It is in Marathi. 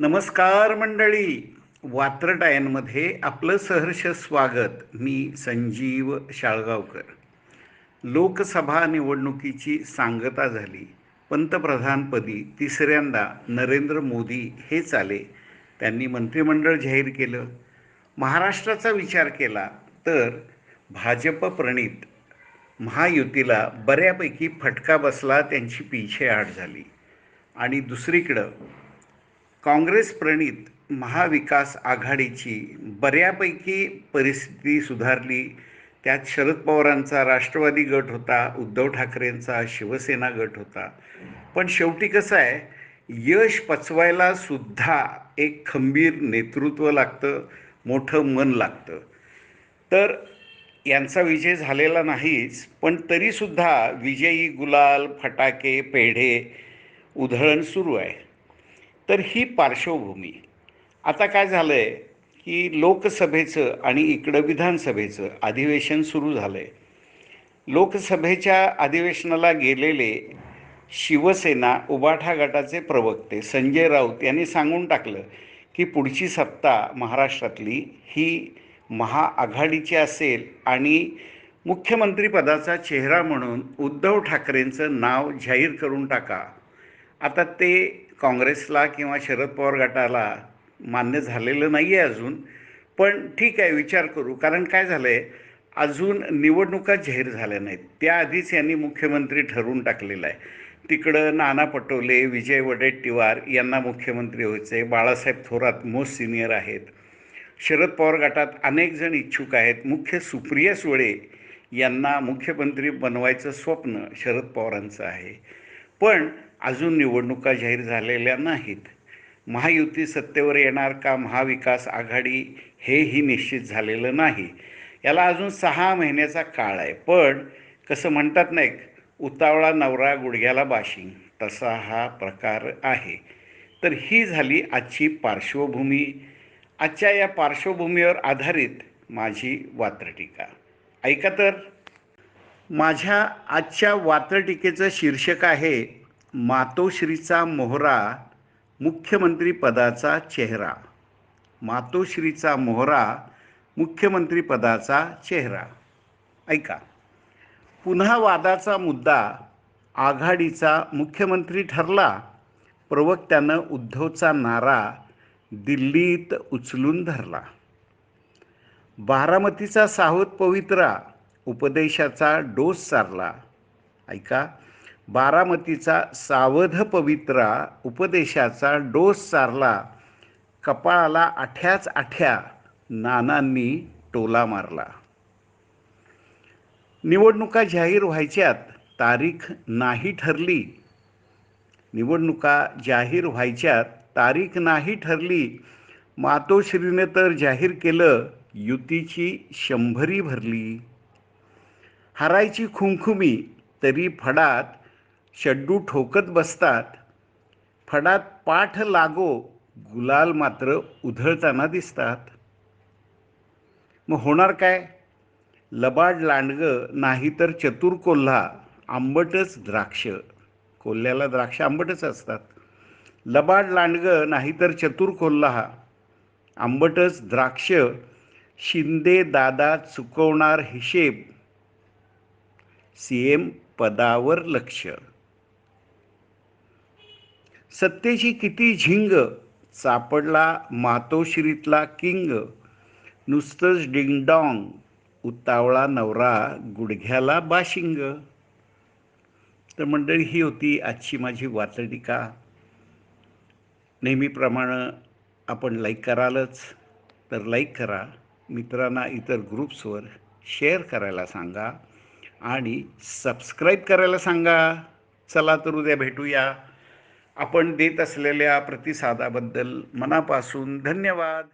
नमस्कार मंडळी. वात्रटायनमध्ये आपलं सहर्ष स्वागत. मी संजीव शाळगावकर. लोकसभा निवडणुकीची सांगता झाली. पंतप्रधानपदी तिसऱ्यांदा नरेंद्र मोदी हेच आले त्यांनी मंत्रिमंडळ जाहीर केलं. महाराष्ट्राचा विचार केला तर भाजप प्रणित महायुतीला बऱ्यापैकी फटका बसला त्यांची पिछेहाट झाली. आणि दुसरीकडं काँग्रेस प्रणित महाविकास आघाडीची बऱ्यापैकी परिस्थिती सुधारली. त्यात शरद पवारांचा राष्ट्रवादी गट होता उद्धव ठाकरेंचा शिवसेना गट होता. पण शेवटी कसं आहे यश पचवायला सुद्धा एक खंबीर नेतृत्व लागतं मोठं मन लागतं. तर यांचा विजय झालेला नाहीच पण तरीसुद्धा विजयी गुलाल फटाके पेढे उधळण सुरू आहे. तर ही पार्श्वभूमी. आता काय झालं आहे की लोकसभेचं आणि इकडं विधानसभेचं अधिवेशन सुरू झालं आहे लोकसभेच्या अधिवेशनाला गेलेले शिवसेना उबाठा गटाचे प्रवक्ते संजय राऊत यांनी सांगून टाकलं की पुढची सत्ता महाराष्ट्रातली ही महाआघाडीची असेल आणि मुख्यमंत्रीपदाचा चेहरा म्हणून उद्धव ठाकरेंचं नाव जाहीर करून टाका. आता ते काँग्रेसला किंवा शरद पवार गटाला मान्य झालेलं नाही आहे अजून. पण ठीक आहे विचार करू. कारण काय झालं आहे अजून निवडणुका जाहीर झाल्या नाहीत. त्याआधीच यांनी मुख्यमंत्री ठरवून टाकलेलं आहे. तिकडं नाना पटोले विजय वडेट्टीवार यांना मुख्यमंत्री व्हायचं आहे बाळासाहेब थोरात मोस्ट सिनियर आहेत. शरद पवार गटात अनेक जण इच्छुक आहेत. मुख्य सुप्रिया सुळे यांना मुख्यमंत्री बनवायचं स्वप्न शरद पवारांचं आहे. पण अजून निवडणुका जाहीर झालेल्या नाहीत. महायुती सत्तेवर येणार का महाविकास आघाडी हेही निश्चित झालेलं नाही. याला अजून सहा महिन्याचा काळ आहे. पण कसं म्हणतात नाही उतावळा नवरा गुडघ्याला बाशिंग. तसा हा प्रकार आहे. तर ही झाली आजची पार्श्वभूमी. आजच्या या पार्श्वभूमीवर आधारित माझी वात्रटीका. ऐका तर. माझ्या आजच्या वात्रटीकेचं शीर्षक आहे मातोश्रीचा मोहरा मुख्यमंत्रीपदाचा चेहरा. मातोश्रीचा मोहरा मुख्यमंत्रीपदाचा चेहरा. ऐका. पुन्हा वादाचा मुद्दा आघाडीचा मुख्यमंत्री ठरला. प्रवक्त्यानं उद्धवचा नारा दिल्लीत उचलून धरला. बारामतीचा सावध पवित्रा उपदेशाचा डोस चारला ऐका. बारामतीचा सावध पवित्रा उपदेशाचा डोस चारला कपाळाला आठ्याच आठ्या नानांनी टोला मारला. निवडणुका जाहीर व्हायच्यात तारीख नाही ठरली. निवडणुका जाहीर व्हायच्यात तारीख नाही ठरली. मातोश्रीने तर जाहीर केलं युतीची शंभरी भरली. हरायची खुमखुमी तरी फडात शड्डू ठोकत बसतात फडात पाठ लागो गुलाल मात्र उधळताना दिसतात. मग होणार काय? लबाड लांडगं नाही तर चतुर कोल्हा आंबटच द्राक्ष. कोल्ह्याला द्राक्ष आंबटच असतात. लबाड लांडगं नाही तर चतुर कोल्हा आंबटच द्राक्ष. शिंदे दादा चुकवणार हिशेब. सी एम पदावर लक्ष. सत्तेची किती झिंग चापडला मातोश्रीतला किंग. नुसतंच डिंगडॉंग उतावळा नवरा गुडघ्याला बाशिंग. तर मंडळी ही होती आजची माझी वाचणिका नेहमीप्रमाणे आपण लाईक करालच तर लाईक करा. मित्रांना इतर ग्रुप्सवर शेअर करायला सांगा आणि सबस्क्राईब करायला सांगा. चला तर उद्या भेटूया. आपण देत असलेल्या प्रतिसादाबद्दल मनापासून धन्यवाद.